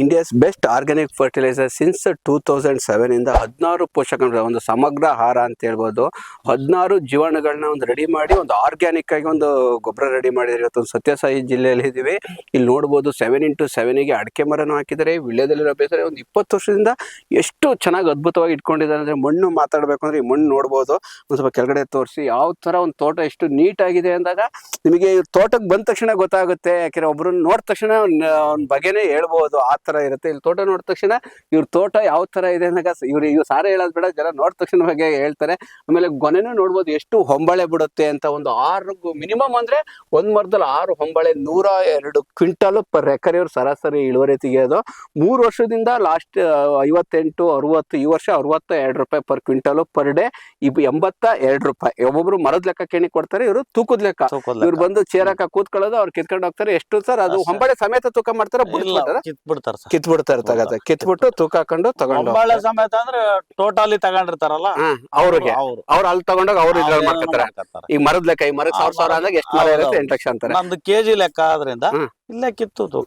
India's best organic fertiliser since two thousand seven ಇಂದ ಹದಿನಾರು ಪೋಷಕಾಂಶ ಒಂದು ಸಮಗ್ರ ಆಹಾರ ಅಂತ ಹೇಳ್ಬೋದು. ಹದಿನಾರು ಜೀವಾಣುಗಳನ್ನ ಒಂದು ರೆಡಿ ಮಾಡಿ, ಒಂದು ಆರ್ಗ್ಯಾನಿಕ್ ಆಗಿ ಒಂದು ಗೊಬ್ಬರ ರೆಡಿ ಮಾಡಿದ್ರೆ ಇವತ್ತು ಒಂದು ಸತ್ಯಸಾಯಿ ಜಿಲ್ಲೆಯಲ್ಲಿ ಇದ್ದೀವಿ ಇಲ್ಲಿ ನೋಡ್ಬೋದು ಸೆವೆನ್ ಇಂಟು ಸೆವೆನಿಗೆ ಅಡಿಕೆ ಮರನೂ ಹಾಕಿದ್ದಾರೆ. ವಿಳ್ಯದಲ್ಲಿರೋ ಬೇಸರ ಒಂದು ಇಪ್ಪತ್ತು ವರ್ಷದಿಂದ ಎಷ್ಟು ಚೆನ್ನಾಗಿ ಅದ್ಭುತವಾಗಿ ಇಟ್ಕೊಂಡಿದ್ದಾರೆ ಅಂದ್ರೆ ಮಣ್ಣು ಮಾತಾಡಬೇಕು ಅಂದ್ರೆ ಈ ಮಣ್ಣು ನೋಡ್ಬೋದು. ಒಂದು ಸ್ವಲ್ಪ ಕೆಳಗಡೆ ತೋರಿಸಿ ಯಾವ ತರ ಒಂದು ತೋಟ ಎಷ್ಟು ನೀಟಾಗಿದೆ ಅಂದಾಗ ನಿಮಗೆ ತೋಟಕ್ಕೆ ಬಂದ ತಕ್ಷಣ ಗೊತ್ತಾಗುತ್ತೆ. ಯಾಕೆಂದ್ರೆ ಒಬ್ಬರನ್ನ ನೋಡಿದ ತಕ್ಷಣ ಅವ್ನ ಬಗೆನೇ ಹೇಳ್ಬೋದು. ಆ ತರ ಇರುತ್ತೆ. ಇಲ್ಲಿ ತೋಟ ನೋಡಿದ ತಕ್ಷಣ ಇವ್ರ ತೋಟ ಯಾವ ತರ ಇದೆ ಇವ್ರು ಇವ್ರು ಸಾರ ಹೇಳೋದು ಬೇಡ. ಜನ ನೋಡಿದ ತಕ್ಷಣ ಬಗ್ಗೆ ಹೇಳ್ತಾರೆ. ಆಮೇಲೆ ಗೊನೆನೂ ನೋಡ್ಬೋದು ಎಷ್ಟು ಹೊಂಬಳೆ ಬಿಡುತ್ತೆ ಅಂತ ಒಂದು ಆರು ಮಿನಿಮಮ್ ಅಂದ್ರೆ ಒಂದ್ ಮರದಲ್ಲಿ ಆರು ಹೊಂಬಳೆ ನೂರ ಎರಡು ಕ್ವಿಂಟಲ್ ಪರ್ ಎಕರೆ ಇವ್ರು ಸರಾಸರಿ ಇಳುವರಿ ತೆಗೆಯೋದು. ಮೂರು ವರ್ಷದಿಂದ ಲಾಸ್ಟ್ ಐವತ್ತೆಂಟು ಅರವತ್ತು ಈ ವರ್ಷ ಅರವತ್ತ ಎರಡು ರೂಪಾಯಿ ಪರ್ ಕ್ವಿಂಟಲ್ ಪರ್ ಡೇ. ಇವ್ ಎಂಬತ್ತ ಎರಡು ರೂಪಾಯಿ. ಒಬ್ಬೊಬ್ರು ಮರದ ಲೆಕ್ಕ ಕೇಳಿ ಕೊಡ್ತಾರೆ ಇವರು ತೂಕದ ಲೆಕ್ಕ. ಇವ್ರು ಬಂದು ಚೇರಕ ಕೂತ್ಕೊಳ್ಳೋದು ಅವ್ರು ಕಿತ್ಕೊಂಡು ಹೋಗ್ತಾರೆ. ಎಷ್ಟು ಸರ್ ಅದು ಹೊಂಬಳೆ ಸಮೇತ ತೂಕ ಮಾಡ್ತಾರ ಇಲ್ಲ ಕಿತ್ ಬಿಡ್ತಾರ ಸರ್ ಕಿತ್ ಬಿಟ್ಟು ತಗತ್ತೆ ಕಿತ್ಬಿಟ್ಟು ತೂಕ ಹಾಕೊಂಡು ತಗೊಂಡು ಸಮೇತ ಅಂದ್ರೆ ಟೋಟಲಿ ತಗೊಂಡಿರ್ತಾರಲ್ಲ? ಹಾ ಅವ್ರಿಗೆ. ಅವ್ರು. ಅವ್ರು ಅಲ್ಲಿ ತಗೊಂಡೋಗ ಅವ್ರು ಇದ್ರಲ್ಲಿ ಮಾಡ್ಕೊತಾರೆ ಮಾಡ್ಕೊತಾರೆ. ಈಗ ಮರದ ಲೆಕ್ಕ ಈ ಮರದ ಸಾವಿರ ಸಾವಿರ ಅಂದಾಗ ಎಷ್ಟು ಮರ ಇರುತ್ತೆ. ಎಂಟು ಲಕ್ಷ ಅಂತಾರೆ. ನಮ್ದು ಕೆಜಿ ಲೆಕ್ಕ ಆದ್ರಿಂದ ಹ್ಮ್. ಇಲ್ಲೇ ಕಿತ್ತು ತೂಕ.